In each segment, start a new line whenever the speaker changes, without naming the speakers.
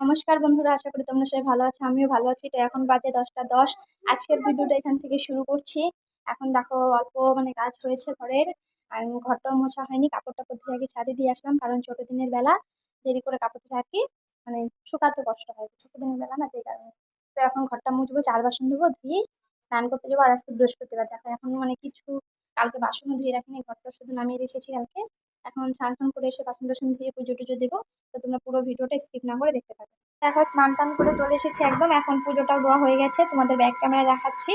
নমস্কার বন্ধুরা, আশা করি তোমরা সবাই ভালো আছো, আমিও ভালো আছি। তো এখন বাজে দশটা দশ। আজকের ভিডিওটা এখান থেকে শুরু করছি। এখন দেখো অল্প মানে কাজ হয়েছে ঘরের। আর ঘরটাও মোছা হয়নি কাপড় টাপড় ধুয়ে আগে ছাদে দিয়ে আসলাম, কারণ ছোটো দিনের বেলা, দেরি করে কাপড় ধুয়ে আর কি মানে শুকাতে কষ্ট হয়, ছোটো দিনের বেলা না, সেই কারণে। তো এখন ঘরটা মুছবো, চার বাসন ধুবো, ধুয়ে স্নান করতে যাব, আর আজকে বৃহস্পতিবার। দেখো এখন মানে কিছু কালকে বাসনও ধুয়ে রাখিনি, ঘরটা শুধু নামিয়ে রেখেছি কালকে। এখন স্নান টান করে এসে বাসন টাসন ধুয়ে পুজো টুজো দেবো, তো তোমরা পুরো ভিডিওটা স্কিপ না করে দেখতে পাবে দেখো স্নান টান করে চলে এসেছি একদম। এখন পুজোটাও দেওয়া হয়ে গেছে। তোমাদের ব্যাক ক্যামেরা দেখাচ্ছি।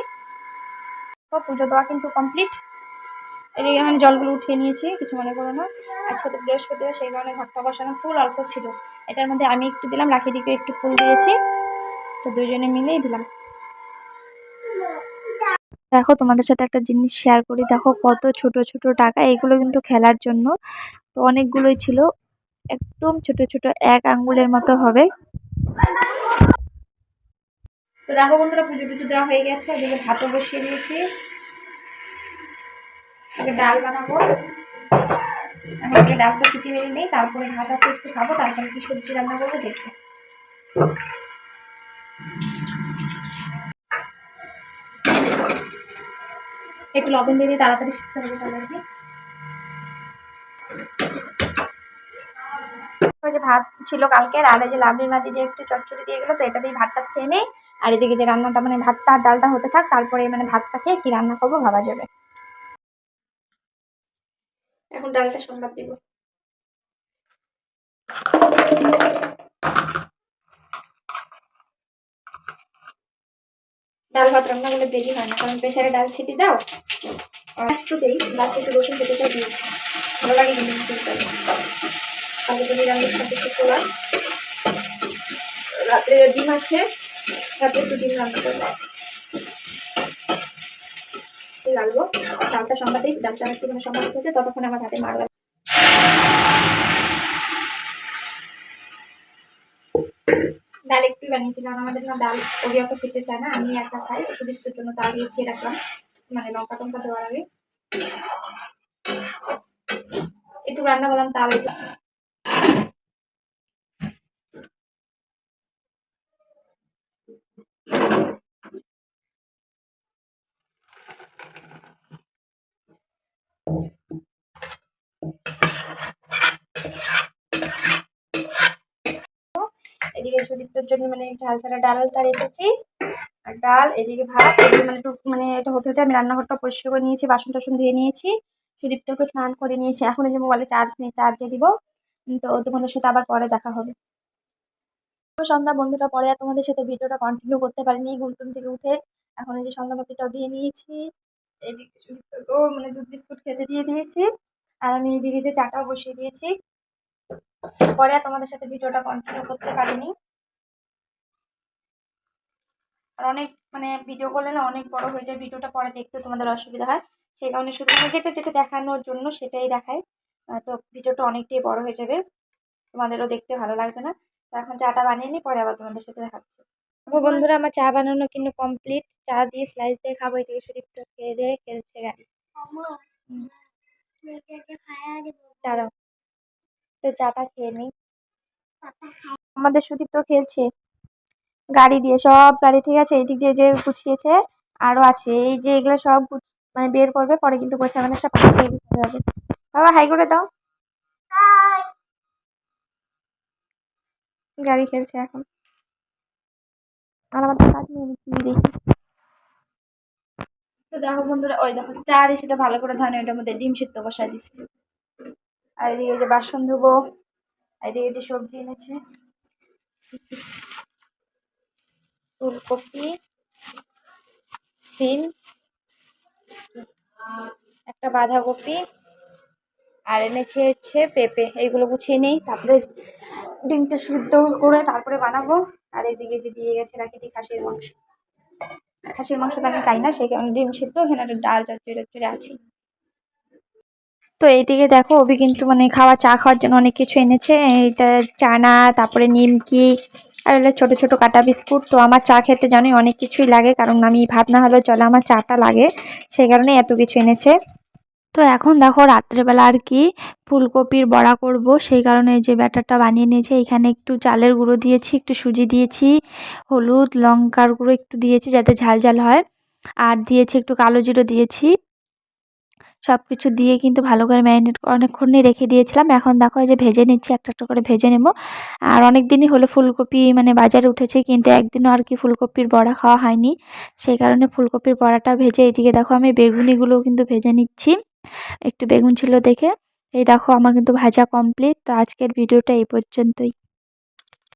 তো পুজো দেওয়া কিন্তু কমপ্লিট এদিকে মানে জলগুলো উঠিয়ে নিয়েছি, কিছু মনে করো না। আজকে তো বৃহস্পতিবার, সেই কারণে ঘরটা বসানো ফুল অল্প ছিল। এটার মধ্যে আমি একটু দিলাম রাখি দিকে একটু ফুল দিয়েছি। তো দুজনে মিলেই দিলাম। দেখো, তোমাদের সাথে একটা জিনিস শেয়ার করি। দেখো, কত ছোট ছোট টাকা, এগুলো কিন্তু খেলার জন্য। তো অনেকগুলোই ছিল। একদম ছোট ছোট, এক আঙ্গুলের মতো হবে। তো দেখো বন্ধুরা, পুজো টুজো দেওয়া হয়ে গেছে। এদিকে ভাতও বসিয়ে দিয়েছি। ডাল বানাবো। এখন একটু ডালটা সিটি মেরে নেই। তারপরে ভাত আছে, একটু খাব। তারপরে কি সবজি রান্না করব, দেখব। একটু লবণ দিয়ে দিয়ে তাড়াতাড়ি শিখতে হবে তাহলে কি। যে ভাত ছিল কালকের আর এই যে লাবড়ির মাঝে যে একটু চচ্চড়ি দিয়ে গেলো তো এটা দিয়ে ভাতটা খেয়ে নেই। আর এদিকে যে রান্নাটা মানে ভাতটা আর ডালটা হতে থাক তারপরে মানে ভাতটা খেয়ে কি রান্না করব ভাবা যাবে। এখন ডালটা সংবাদ দিব। ডাল ভাত রান্না করলে দেরি হয় না কারণ প্রেশারে ডাল ছিটি দাও। আর একটু দেই একটু রসুন ভালো লাগে কিন্তু ডাল আগে তো রাত্রে ডিম আছে রাতে একটু ডিম রান্না লাগবো ডালটা ডালটা ততক্ষণ আমার হাতে ডাল একটু বানিয়েছিলাম। আমাদের না ডাল ওই খেতে চায় না, আমি একটা খাই সুদীপ্তর জন্য ডাল খেয়ে রাখলাম। মানে লঙ্কা টঙ্কা দেওয়ার আগে। একটু রান্না করলাম, তাও এদিকে সুদীপ্তর জন্য মানে ঝাল ছাড়া ডালটা রেখেছি আর ডাল, এদিকে ভাত, এদিকে মানে একটু মানে এটা হতে হতে আমি রান্নাঘরটা পরিষ্কার করে নিয়েছি বাসন টাসন ধুয়ে নিয়েছি, সুদীপ্তকে স্নান করে নিয়েছি। এখন যে মোবাইলে চার্জ নেই চার্জে দিব। তো তোমাদের সাথে আবার পরে দেখা হবে। সন্ধ্যা বন্ধুরা, পরে আর তোমাদের সাথে ভিডিওটা কন্টিনিউ করতে পারিনি ঘুমটুম থেকে উঠে এখন এই যে সন্ধ্যাবাতিটাও দিয়ে নিয়েছি। এইদিকে সুদীপ্তকেও মানে দুধ বিস্কুট খেতে দিয়ে দিয়েছি। আর আমি এদিকে যে চাটাও বসিয়ে দিয়েছি। পরে আর তোমাদের সাথে ভিডিওটা কন্টিনিউ করতে পারিনি। আর অনেক মানে ভিডিও করলে না অনেক বড় হয়ে যায় ভিডিওটা পরে দেখতে তোমাদের অসুবিধা হয়। সেই কারণে শুধু যেটা যেটা দেখানোর জন্য সেটাই দেখায় তো ভিডিওটা অনেকটাই বড় হয়ে যাবে। তোমাদেরও দেখতে ভালো লাগবে না। তো এখন চাটা বানিয়ে নিই পরে আবার তোমাদের সাথে দেখাচ্ছি দেখো বন্ধুরা আমার চা বানানো কিন্তু কমপ্লিট চা দিয়ে স্লাইস দিয়ে খাব এই থেকে সুদীপ্ত খেয়ে দিয়ে খেলছে গাড়ি দাঁড়াও। তো চাটা খেয়ে নিই আমাদের সুদীপ্ত খেলছে। গাড়ি দিয়ে সব গাড়ি ঠিক আছে? এই দিক দিয়ে যে গুছিয়েছে আরও আছে। এই যে এগুলো সব মানে বের করবে পরে কিন্তু গোছাবে সব পাঠিয়ে দিতে হবে। বাবা হাই করে দাও। গাড়ি খেলছে এখন। আর আমাদের কাজ নিয়ে দেখি তো দেখো বন্ধুরা ওই দেখো চা সেটা ভালো করে ধান ওইটার মধ্যে ডিম সিদ্ধ বসাই দিছি আর এদিকে যে বাসন ধুবো এদিকে যে সবজি এনেছে। ফুলকপি সিম, একটা বাঁধাকপি, আর এনেছে হচ্ছে পেঁপে। এইগুলো গুছিয়ে নেই, তারপরে ডিমটা শুদ্ধ করে তারপরে বানাবো। আর এদিকে যে দিয়ে গেছে রাখি দিই খাসির মাংস। খাসির মাংস তো আমি খাই না, সেই কারণে ডিম সিদ্ধ, এখানে একটা ডাল চচ্চড়ি টচ্চড়ি আছে। তো এইদিকে দেখো, অভি কিন্তু মানে খাওয়া, চা খাওয়ার জন্য অনেক কিছু এনেছে। এইটা চানা, তারপরে নিমকি আর হলো ছোটো ছোটো কাটা বিস্কুট। তো আমার চা খেতে জানোই অনেক কিছুই লাগে, কারণ আমি ভাত না হলেও চলে আমার চাটা লাগে, সেই কারণে এত কিছু এনেছে।
তো এখন দেখো রাত্রেবেলা আর কি ফুলকপির বড়া করব, সেই কারণে যে ব্যাটারটা বানিয়ে নিয়েছি, এখানে একটু চালের গুঁড়ো দিয়েছি, একটু সুজি দিয়েছি, হলুদ, লঙ্কার গুঁড়ো একটু দিয়েছি যাতে ঝাল ঝাল হয়, আর দিয়েছি একটু কালো জিরো দিয়েছি। সব কিছু দিয়ে কিন্তু ভালো করে ম্যারিনেট অনেকক্ষণই রেখে দিয়েছিলাম। এখন দেখো যে ভেজে নিচ্ছি, একটা একটা করে ভেজে নেব। আর অনেক দিনই হলো ফুলকপি মানে বাজারে উঠেছে, কিন্তু একদিনও আর কি ফুলকপির বড়া খাওয়া হয়নি। সেই কারণে ফুলকপির বড়াটা ভেজে এদিকে দেখো আমি বেগুনিগুলোও কিন্তু ভেজে নিচ্ছি। একটু বেগুন ছিল দেখে। এই দেখো আমার কিন্তু ভাজা কমপ্লিট তো আজকের ভিডিওটা এই পর্যন্তই।